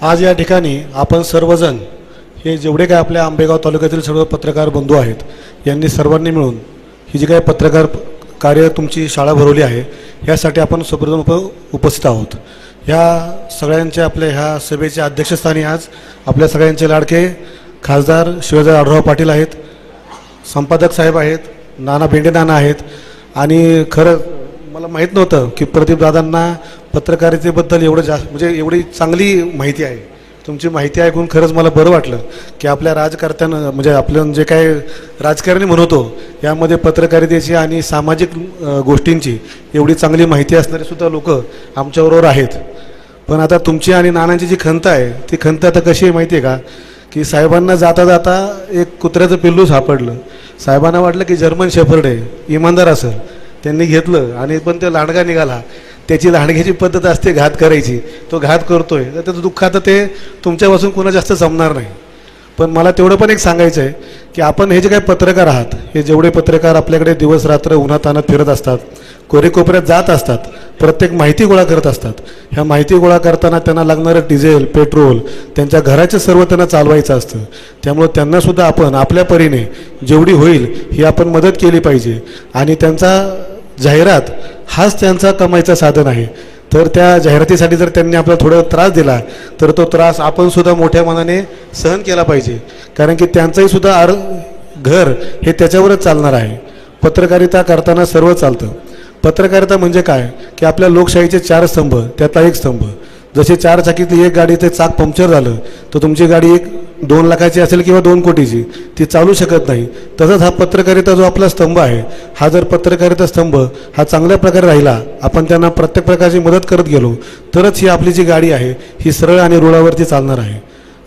आज या ठिकाणी आपण सर्वजण हे जेवढे काय आपल्या आंबेगाव तालुक्यातील सर्व पत्रकार बंधू आहेत यांनी सर्वांनी मिळून ही जी काय पत्रकार कार्य तुमची शाळा भरवली आहे यासाठी आपण सर्वजण उप उपस्थित आहोत. ह्या सगळ्यांच्या आपल्या ह्या सभेच्या अध्यक्षस्थानी आज आपल्या सगळ्यांचे लाडके खासदार शिवाजी आढराव पाटील आहेत संपादक साहेब आहेत नाना भेंडे नाना आहेत आणि खरं मला माहीत नव्हतं की प्रदीपदादांना पत्रकारितेबद्दल एवढं जास्त म्हणजे एवढी चांगली माहिती आहे. तुमची माहिती ऐकून खरंच मला बरं वाटलं की आपल्या राजकर्त्यानं म्हणजे आपलं जे काय राजकारणी म्हणतो यामध्ये पत्रकारितेची आणि सामाजिक गोष्टींची एवढी चांगली माहिती असणारे सुद्धा लोक आमच्याबरोबर आहेत. पण आता तुमची आणि नानांची जी खंत आहे ती खंत आता कशी आहे माहिती आहे का? की साहेबांना जाता जाता एक कुत्र्याचं पिल्लू सापडलं. साहेबांना वाटलं की जर्मन शेफर्ड आहे इमानदार असेल. त्यांनी घेतलं आणि पण ते लांडगा निघाला. त्याची लांडग्याची पद्धत असते घात करायची. तो घात करतोय. तर त्याचं दुःख आता ते तुमच्यापासून कोणा जास्त जमणार नाही. पण मला तेवढं पण एक सांगायचं आहे की आपण हे जे काही पत्रकार आहात हे जेवढे पत्रकार आपल्याकडे दिवस रात्र उन्हात आणत फिरत असतात कोरेकोपऱ्यात जात असतात प्रत्येक माहिती गोळा करत असतात ह्या माहिती गोळा करताना त्यांना लागणारं डिझेल पेट्रोल त्यांच्या घराचं सर्व त्यांना चालवायचं असतं. त्यामुळं त्यांनासुद्धा आपण आपल्या परीने जेवढी होईल ही आपण मदत केली पाहिजे. आणि त्यांचा जाहिरात हाच त्यांचा कमाईचा साधन आहे. तर त्या जाहिरातीसाठी जर त्यांनी आपल्याला थोडा त्रास दिला तर तो त्रास आपण सुद्धा मोठ्या मनाने सहन केला पाहिजे. कारण की त्यांचंही सुद्धा आर घर हे त्याच्यावरच चालणार आहे. पत्रकारिता करताना सर्व चालतं. पत्रकारिता म्हणजे काय? की आपल्या लोकशाहीचे चार स्तंभ त्यातला एक स्तंभ. जसे चार चाकीतली एक गाडीचे चाक पंक्चर झालं तर तुमची गाडी एक दोन लाखाची असेल किंवा दोन कोटीची ती चालू शकत नाही. तसंच हा पत्रकारिता जो आपला स्तंभ आहे हा जर पत्रकारिता स्तंभ हा चांगल्या प्रकारे राहिला आपण त्यांना प्रत्येक प्रकारची मदत करत गेलो तरच ही आपली जी गाडी आहे ही सरळ आणि रुळावरती चालणार आहे.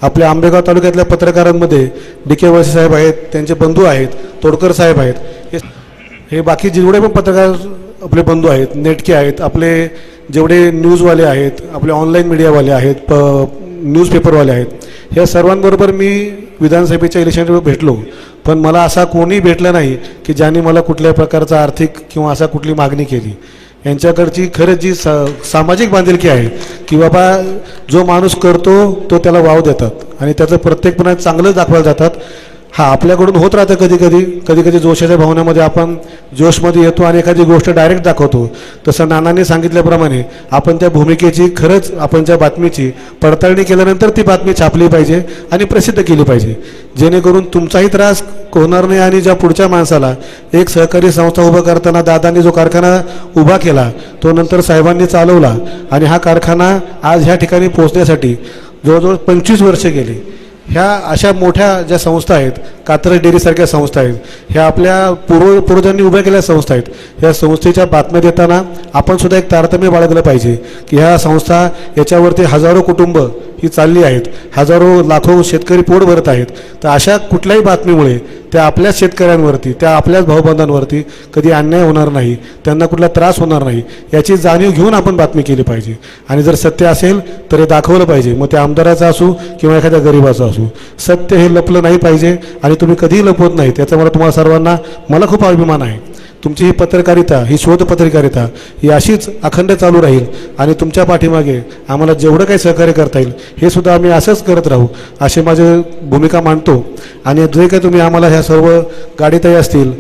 आपल्या आंबेगाव तालुक्यातल्या पत्रकारांमध्ये डी के वळसे साहेब आहेत त्यांचे बंधू आहेत तोडकर साहेब आहेत. हे हे बाकी जेवढे पण पत्रकार आपले बंधू आहेत नेटके आहेत आपले जेवढे न्यूजवाले आहेत आपले ऑनलाईन मीडियावाले आहेत प न्यूजपेपरवाले आहेत ह्या सर्वांबरोबर मी विधानसभेच्या इलेक्शनवर भेटलो. पण मला असा कोणी भेटला नाही की ज्यांनी मला कुठल्या प्रकारचा आर्थिक किंवा असा कुठली मागणी केली. यांच्याकडची खरंच जी सा सामाजिक बांधिलकी आहे की बाबा जो माणूस करतो तो त्याला वाव देतात. आणि त्याचं प्रत्येकपणा चांगलं दाखवायला जातात. हा आपल्याकडून होत राहतं कधी कधी. कधी कधी जोशाच्या भावनेमध्ये आपण जोशमध्ये येतो आणि एखादी गोष्ट डायरेक्ट दाखवतो. तसं नानांनी सांगितल्याप्रमाणे आपण त्या भूमिकेची खरंच आपण त्या बातमीची पडताळणी केल्यानंतर ती बातमी छापली पाहिजे आणि प्रसिद्ध केली पाहिजे. जेणेकरून तुमचाही त्रास होणार नाही आणि ज्या पुढच्या माणसाला एक सहकारी संस्था उभं करताना दादांनी जो कारखाना उभा केला तो नंतर साहेबांनी चालवला आणि हा कारखाना आज ह्या ठिकाणी पोहोचण्यासाठी जवळजवळ पंचवीस वर्षे गेली. ह्या अशा मोठ्या ज्या संस्था आहेत कात्रज डेअरीसारख्या संस्था आहेत ह्या आपल्या पूर्व पूर्वजांनी उभ्या केलेल्या संस्था आहेत ह्या संस्थेच्या बातम्या देताना आपण सुद्धा एक तारतम्य बाळगलं पाहिजे की ह्या संस्था याच्यावरती हजारो कुटुंब ही चालली आहेत हजारो लाखो शेतकरी पोट भरत आहेत. तर अशा कुठल्याही बातमीमुळे त्या आपल्याच शेतकऱ्यांवरती त्या आपल्याच भाऊबंधांवरती कधी अन्याय होणार नाही त्यांना कुठला त्रास होणार नाही याची जाणीव घेऊन आपण बातमी केली पाहिजे. आणि जर सत्य असेल तर हे दाखवलं पाहिजे. मग ते आमदाराचं असू किंवा एखाद्या गरिबाचं असू. सत्य हे लपलं नाही पाहिजे आणि तुम्ही कधीही लपवत नाही. त्याचा मला तुम्हाला सर्वांना मला खूप अभिमान आहे. तुमची ही पत्रकारिता ही शोध पत्रकारिता ही अशीच अखंड चालू राहील आणि तुमच्या पाठीमागे आम्हाला जेवढं काही सहकार्य करता येईल हे सुद्धा आम्ही असंच करत राहू अशी माझी भूमिका मांडतो. आणि जे काही तुम्ही आम्हाला ह्या सर्व गाडीतही असतील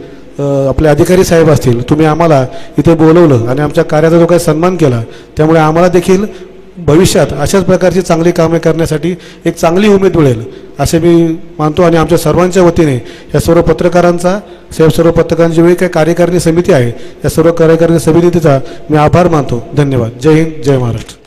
आपले अधिकारी साहेब असतील तुम्ही आम्हाला इथे बोलवलं आणि आमच्या कार्याचा जो काही सन्मान केला त्यामुळे आम्हाला देखील भविष्यात अशाच प्रकारची चांगली कामे करण्यासाठी एक चांगली उमेद मिळेल. असे मी मानतो आणि आमच्या सर्वांच्या वतीने या सर्व पत्रकारांचा साहेब सर्व पत्रकारांची वेळी काही कार्यकारिणी समिती आहे या सर्व कार्यकारिणी समितीचा मी आभार मानतो. धन्यवाद. जय हिंद जय महाराष्ट्र.